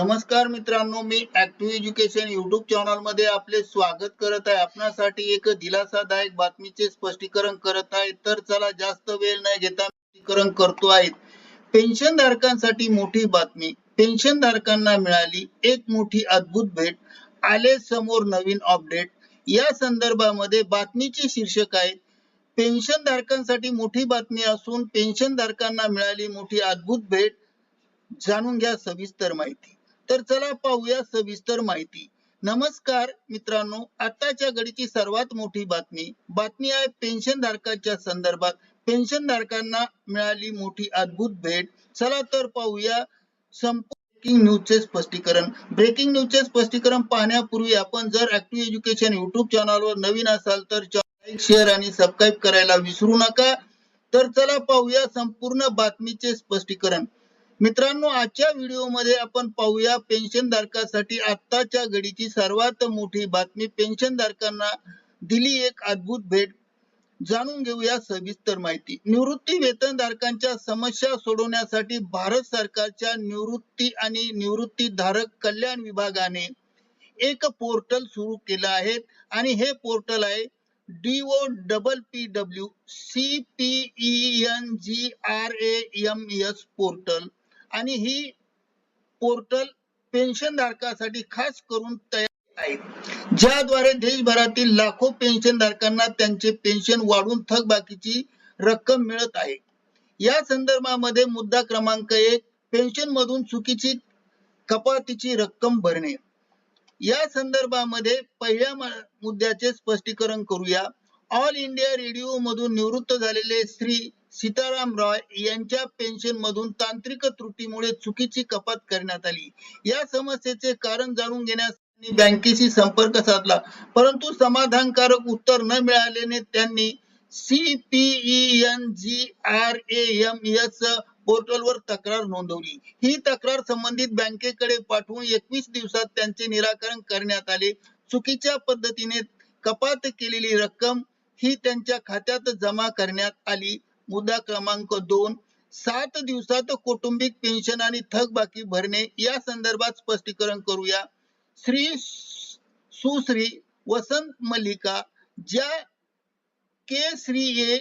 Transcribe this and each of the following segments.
नमस्कार मित्रांनो मी ऍक्टिव्ह एज्युकेशन युट्यूब चॅनलमध्ये आपले स्वागत करत आहे. आपणासाठी एक दिलासादायक बातमीचे स्पष्टीकरण करत आहे. तर चला जास्त वेळ न घेता स्पष्टीकरण करतो आहे. पेन्शन धारकांसाठी मोठी बातमी. पेन्शन धारकांना मिळाली एक मोठी अद्भुत भेट. आले समोर नवीन अपडेट या संदर्भामध्ये बातमीचे शीर्षक आहे पेन्शन धारकांसाठी मोठी बातमी असून पेन्शन धारकांना मिळाली मोठी अद्भुत भेट. जाणून घ्या सविस्तर माहिती. तर चला पाहूया सविस्तर माहिती. नमस्कार मित्रांनो आताच्या घडीची सर्वात मोठी बातमी बातमी आहे पेन्शन धारकांच्या संदर्भात. पेन्शन धारकांना मिळाली मोठी अद्भुत भेट. चला तर पाहूया ब्रेकिंग न्यूजचे स्पष्टीकरण. ब्रेकिंग न्यूजचे स्पष्टीकरण पाहण्यापूर्वी आपण जर ऍक्टिव्ह एज्युकेशन युट्यूब चॅनलवर नवीन असाल तर लाईक शेअर आणि सबस्क्राईब करायला विसरू नका. तर चला पाहूया संपूर्ण बातमीचे स्पष्टीकरण. मित्रांनो आजच्या व्हिडिओमध्ये आपण पाहूया पेन्शन धारकासाठी आत्ताच्या घडीची सर्वात मोठी बातमी. पेन्शन धारकांना दिली एक अद्भुत भेट. जाणून घेऊया सविस्तर माहिती. निवृत्ती वेतन धारकांच्या समस्या सोडवण्यासाठी भारत सरकारच्या निवृत्ती आणि निवृत्ती धारक कल्याण विभागाने एक पोर्टल सुरू केलं आहे आणि हे पोर्टल आहे D O double P W C P E N G R A M S portal. आणि ही पोर्टल पेन्शन धारकासाठी खास करून तयार आहे. ज्याद्वारे देशभरातील लाखो पेन्शन धारकांना त्यांचे पेन्शन वाढून थकबाकीची रक्कम मिळत आहे. या संदर्भामध्ये मुद्दा क्रमांक एक पेन्शन मधून चुकीची कपातीची रक्कम भरणे. या संदर्भामध्ये पहिल्या मुद्द्याचे स्पष्टीकरण करूया. ऑल इंडिया रेडिओ मधून निवृत्त झालेले श्री सीताराम रॉय यांच्या पेन्शन मधून तांत्रिक त्रुटीमुळे चुकीची कपात करण्यात आली. या समस्येचे कारण जाणून घेण्यास बँकेशी संपर्क साधला. परंतु समाधानकारक उत्तर न मिळाल्याने त्यांनी CPEN G R M S पोर्टलवर तक्रार नोंदवली. ही तक्रार संबंधित बँकेकडे पाठवून एकवीस दिवसात त्यांचे निराकरण करण्यात आले. चुकीच्या पद्धतीने कपात केलेली रक्कम ही त्यांच्या खात्यात जमा करण्यात आली. मुद्दा क्रमांक दोन सात दिवसात कौटुंबिक पेन्शन आणि थकबाकी भरणे या संदर्भात स्पष्टीकरण करूया. श्री सुश्री वसंत मल्लिका ज्या के श्री ए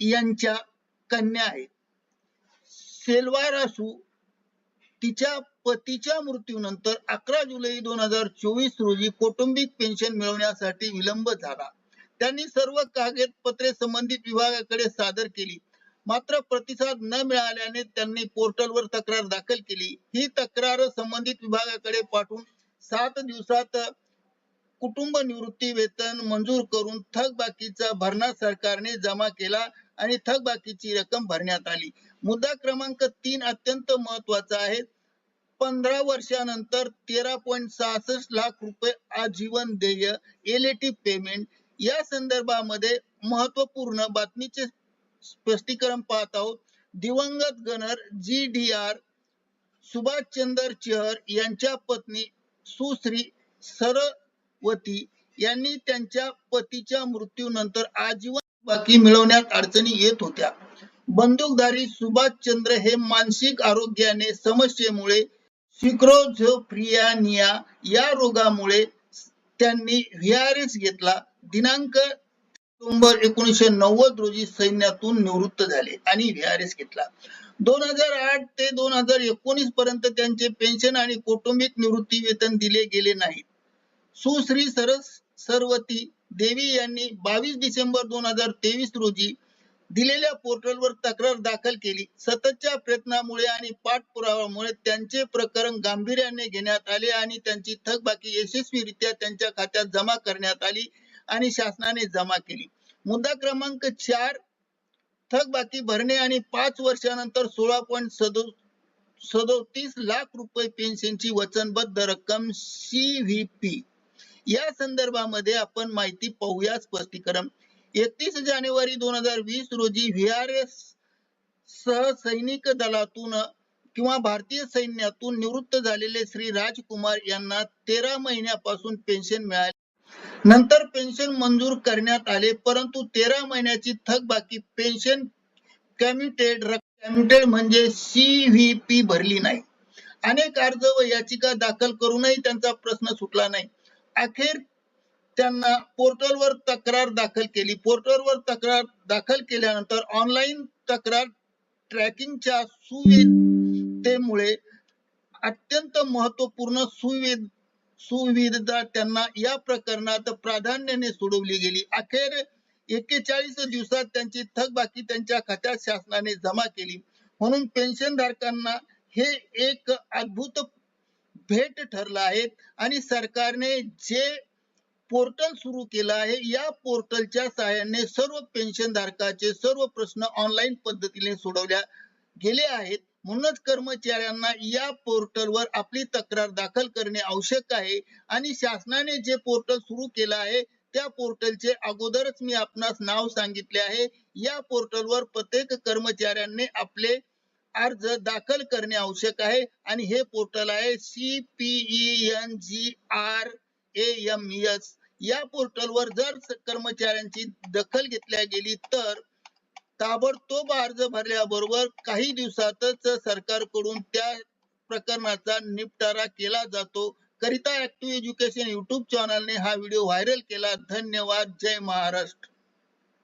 यांच्या कन्या आहेत. सेल्वारासू तिच्या पतीच्या मृत्यूनंतर अकरा जुलै दोन हजार चोवीस रोजी कौटुंबिक पेन्शन मिळवण्यासाठी विलंब झाला. त्यांनी सर्व कागदपत्रे संबंधित विभागाकडे सादर केली. मात्र प्रतिसाद न मिळाल्याने त्यांनी पोर्टलवर तक्रार दाखल केली. ही तक्रार संबंधित विभागाकडे पाठवून सात दिवसात कुटुंब निवृत्ती वेतन मंजूर करून थकबाकीचा भरणा सरकारने जमा केला आणि थकबाकीची रक्कम भरण्यात आली. मुद्दा क्रमांक तीन अत्यंत महत्त्वाचा आहे. पंधरा वर्षानंतर तेरा पॉईंट सहासष्ट लाख रुपये आजीवन देय एलएटी पेमेंट या संदर्भामध्ये महत्त्वपूर्ण बातमीचे स्पष्टीकरण पाहत आहोत. दिवंगत gunner G D R Subhashchandra Chahar यांच्या पत्नी सुश्री सरवती यांनी त्यांच्या पतीच्या मृत्यूनंतर आजीवन बाकी मिळवण्यात अडचणी येत होत्या. बंदूकधारी सुभाषचंद्र हे मानसिक आरोग्याने समस्येमुळे सिक्रोझोफ्रियानिया या रोगामुळे त्यांनी व्हीआरएस घेतला. दिनांक ऑक्टोबर एकोणीसशे नव्वद रोजी सैन्यातून निवृत्त झाले आणि व्हीआरएस घेतला. दोन हजार आठ ते दोन हजार एकोणीस पर्यंत त्यांचे पेन्शन आणि कौटुंबिक निवृत्ती वेतन दिले गेले नाही. सुश्री सरस सरवती देवी यांनी बावीस डिसेंबर दोन हजार तेवीस रोजी दिलेल्या पोर्टलवर तक्रार दाखल केली. सततच्या प्रयत्नामुळे आणि पाठपुराव्यामुळे त्यांचे प्रकरण गांभीर्याने घेण्यात आले आणि त्यांची थकबाकी यशस्वीरित्या त्यांच्या खात्यात जमा करण्यात आली. आणि शासनाने जमा केली. मुद्दा क्रमांक चार थकबाकी भरणे आणि पाच वर्षानंतर सोळा पॉईंट सदोतीस लाख रुपये पेन्शनची वचनबद्ध रक्कम सीव्हीपी या संदर्भामध्ये आपण माहिती पाहूया स्पष्टीकरण. एकतीस जानेवारी दोन हजार वीस रोजी व्ही आर एस सह सैनिक दलातून किंवा भारतीय सैन्यातून निवृत्त झालेले श्री राजकुमार यांना तेरा महिन्यापासून पेन्शन मिळाली नंतर पेन्शन मंजूर करण्यात आले परंतु तेरा महिन्याची थकबाकी पेन्शन कम्युटेड कम्युटेड म्हणजे सीव्हीपी भरली नाही. अनेक अर्ज व याचिका दाखल करूनही त्यांचा प्रश्न सुटला नाही. अखेर त्यांना पोर्टलवर तक्रार दाखल केली. पोर्टलवर तक्रार दाखल केल्यानंतर ऑनलाईन तक्रार ट्रॅकिंगच्या सुविधेमुळे अत्यंत महत्त्वपूर्ण सुविध सुविधा त्यांना या प्रकरणात प्राधान्याने सोडवली गेली. अखेर एक्केचाळीस दिवसात त्यांची थकबाकी त्यांच्या खात्यात शासनाने जमा केली. म्हणून पेन्शन धारकांना हे एक अद्भुत भेट ठरलं आहे आणि सरकारने जे पोर्टल सुरू केलं आहे या पोर्टलच्या सहाय्याने सर्व पेन्शन धारकाचे सर्व प्रश्न ऑनलाईन पद्धतीने सोडवल्या गेले आहेत. म्हणूनच कर्मचाऱ्यांना या पोर्टलवर आपली तक्रार दाखल करणे आवश्यक आहे. आणि शासनाने जे पोर्टल सुरू केलं आहे त्या पोर्टलचे अगोदरच मी आपणास नाव सांगितले आहे. या पोर्टलवर प्रत्येक कर्मचाऱ्यांनी आपले अर्ज दाखल करणे आवश्यक आहे. आणि हे पोर्टल आहे C P N G R A M S या पोर्टलवर जर कर्मचाऱ्यांची दखल घेतल्या गेली तर ताबडतोब अर्ज भरल्याबरोबर काही दिवसातच सरकारकडून त्या प्रकरणाचा निपटारा केला जातो. करिता ऍक्टिव्ह एज्युकेशन युट्यूब चॅनलने हा व्हिडिओ व्हायरल केला. धन्यवाद. जय महाराष्ट्र.